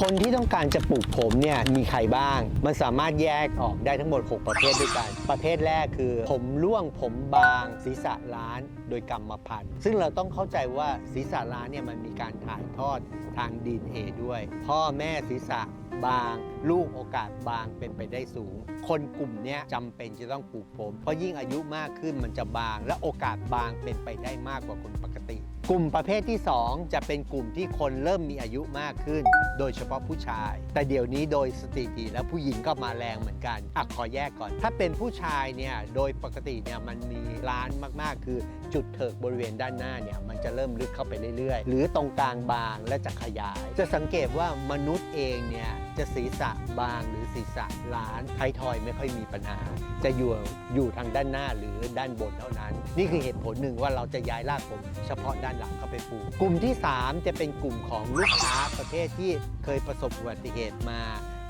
คนที่ต้องการจะปลูกผมเนี่ยมีใครบ้าง มันสามารถแยกออกได้ทั้งหมด 6 ประเภทด้วยกัน ประเภทแรกคือ ผมร่วงผมบางศีรษะล้าน โดยกรรมพันธุ์ ซึ่งเราต้องเข้าใจว่าศีรษะล้านเนี่ยมันมีการถ่ายทอดทางดีเอด้วย พ่อแม่ศีรษะบางลูกโอกาสบางเป็นไปได้สูง คนกลุ่มนี้จำเป็นจะต้องปลูกผม เพราะยิ่งอายุมากขึ้นมันจะบาง และโอกาสบางเป็นไปได้มากกว่าคนปกติ กลุ่มประเภทที่ 2 จะเป็นกลุ่มที่คนเริ่มมีอายุมากขึ้น โดยเฉพาะผู้ชาย แต่เดี๋ยวนี้โดยสถิติแล้วผู้หญิงก็มาแรงเหมือนกันอะขอแยกก่อน ถ้าเป็นผู้ชายเนี่ยโดยปกติเนี่ยมันมีร้านมากๆ คือจุดเถิกบริเวณด้านหน้าเนี่ยมันจะเริ่มลึกเข้าไปเรื่อยๆ หรือตรงกลางบางและจะขยาย จะสังเกตว่ามนุษย์เองเนี่ย จะศีรษะบางหรือศีรษะล้านไททอยไม่ค่อยมีปัญหา จะอยู่อยู่ทางด้านหน้าหรือด้านบนเท่านั้น นี่คือเหตุผลหนึ่งว่าเราจะย้ายรากผมเฉพาะด้านหลังเข้าไปปลูกกลุ่มที่ 3 จะเป็นกลุ่มของลูกค้าประเภทที่เคยประสบอุบัติเหตุมา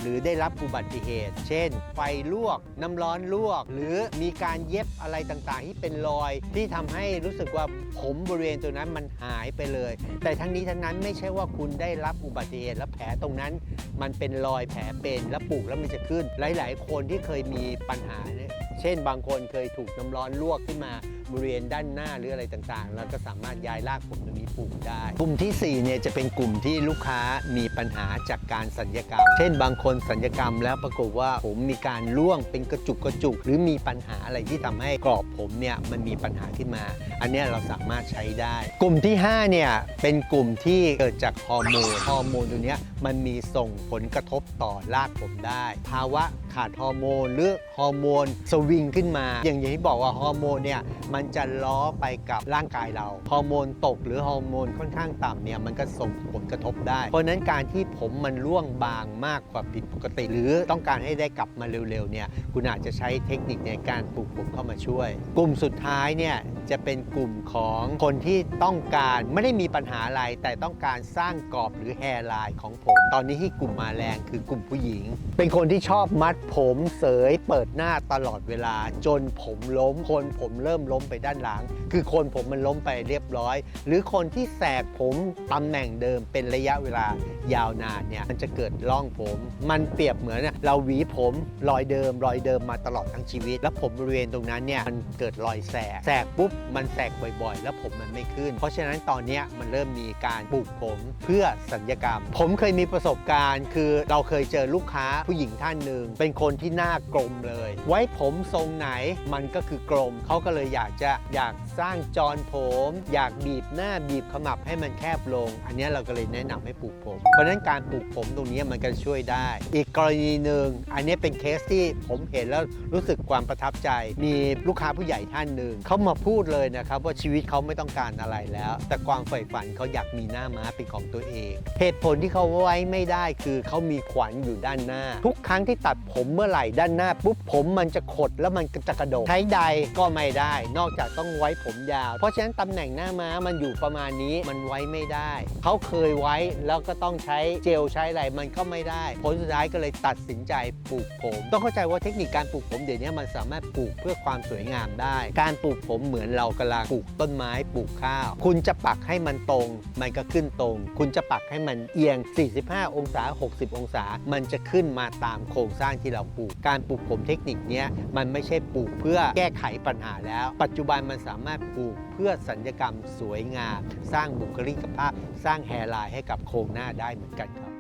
หรือได้รับอุบัติเหตุ เช่น ไฟลวก น้ำร้อนลวก หรือมีการเย็บอะไรต่างๆ ที่เป็นรอย ที่ทำให้รู้สึกว่าผมบริเวณตรงนั้นมันหายไปเลย แต่ทั้งนี้ทั้งนั้นไม่ใช่ว่าคุณได้รับอุบัติเหตุแล้วแผลตรงนั้น มันเป็นรอยแผลเป็นแล้วปลูกแล้วมันจะขึ้น หลาย ๆ คนที่เคยมีปัญหาเนี่ย เช่นบางคนเคยถูกน้ำร้อนลวกขึ้นมาบริเวณด้านหน้าหรืออะไรต่างๆแล้วก็สามารถย้ายรากผมตรงนี้ปลูกได้ กลุ่มที่4เนี่ยจะเป็นกลุ่มที่ลูกค้ามีปัญหาจากการสัญญกรรม เช่นบางคนสัญญกรรมแล้วปรากฏว่าผมมีการร่วงเป็นกระจุกกระจุก หรือมีปัญหาอะไรที่ทำให้กรอบผมเนี่ยมันมีปัญหาขึ้นมา อันนี้เราสามารถใช้ได้ กลุ่มที่5เนี่ยเป็นกลุ่มที่เกิดจากฮอร์โมนฮอร์โมนตัวเนี้ยมันมีส่งผลกระทบต่อรากผมได้ ภาวะขาดฮอร์โมนหรือฮอร์โมนสวิงขึ้นมา อย่างที่บอกว่าฮอร์โมนเนี่ยมันจะล้อไปกับร่างกายเรา ฮอร์โมนตกหรือฮอร์โมนค่อนข้างต่ำเนี่ยมันก็ส่งผลกระทบได้ เพราะฉะนั้นการที่ผมมันร่วงบางมากกว่าผิดปกติ หรือต้องการให้ได้กลับมาเร็วๆเนี่ยคุณอาจจะใช้เทคนิคในการปลูกผมเข้ามาช่วย กลุ่มสุดท้ายเนี่ยจะเป็นกลุ่มของคนที่ต้องการไม่ได้มีปัญหาอะไรแต่ต้องการสร้างกรอบหรือแฮร์ไลน์ของผม ตอนนี้ที่กลุ่มมาแรงคือกลุ่มผู้หญิง เป็นคนที่ชอบมัดผมเสยเปิดหน้าตลอดเวลาจนผมล้ม คนผมเริ่มล้มไปด้านหลัง คือคนผมมันล้มไปเรียบร้อย หรือคนที่แสกผมตำแหน่งเดิมเป็นระยะเวลายาวนานเนี่ยมันจะเกิดร่องผม มันเปรียบเหมือนเราหวีผมรอยเดิม รอยเดิมมาตลอดทั้งชีวิต แล้วผมบริเวณตรงนั้นเนี่ยมันเกิดรอยแสกแสกปุ๊บมันแสกบ่อยๆ แล้วผมมันไม่ขึ้น เพราะฉะนั้นตอนนี้มันเริ่มมีการปลูกผมเพื่อสัญญกรรม ผมเคยมีประสบการณ์ คือเราเคยเจอลูกค้าผู้หญิงท่านหนึ่งเป็นคนที่หน้ากลมเลย ไว้ผมทรงไหนมันก็คือกลมเขาก็เลยอยากจะอยากสร้างจรผม อยากบีบหน้าบีบขมับให้มันแคบลง อันนี้เราก็เลยแนะนำให้ปลูกผม เพราะฉะนั้นการปลูกผมตรงนี้มันก็ช่วยได้ อีกกรณีหนึ่งอันนี้เป็นเคสที่ผมเห็นแล้วรู้สึกความประทับใจ มีลูกค้าผู้ใหญ่ท่านหนึ่งเขามาพูดเลยนะครับว่าชีวิตเขาไม่ต้องการอะไรแล้ว แต่ความใฝ่ฝันเขาอยากมีหน้าม้าเป็นของตัวเองเหตุผลที่เขาไว้ไม่ได้คือเขามีขวัญอยู่ด้านหน้า ทุกครั้งที่ตัดผมเมื่อไหร่ด้านหน้าปุ๊บผมมันจะขดแล้วมันจะกระโดดใช้ใดก็ไม่ได้ นอกจากต้องไว้ผมยาว เพราะฉะนั้นตำแหน่งหน้าม้ามันอยู่ประมาณนี้มันไว้ไม่ได้ เขาเคยไว้แล้วก็ต้องใช้เจลใช้อะไรมันก็ไม่ได้ ผลสุดท้ายก็เลยตัดสินใจปลูกผม ต้องเข้าใจว่าเทคนิคการปลูกผมเดี๋ยวนี้มันสามารถปลูกเพื่อความสวยงามได้ การปลูกผมเหมือนเรากำลังปลูกต้นไม้ปลูกข้าว คุณจะปักให้มันตรง มันก็ขึ้นตรง คุณจะปักให้มันเอียง 45 องศา 60 องศา มันจะขึ้นมาตามโครงสร้างที่เราปลูก การปลูกผมเทคนิคนี้ยมันไม่ใช่ปลูกเพื่อแก้ไขปัญหาแล้ว ปัจจุบันมันสามารถปลูกเพื่อสัญญกรรมสวยงาม สร้างบุคลิกภาพ สร้างแฮร์ไลน์ให้กับโครงหน้าได้เหมือนกันครับ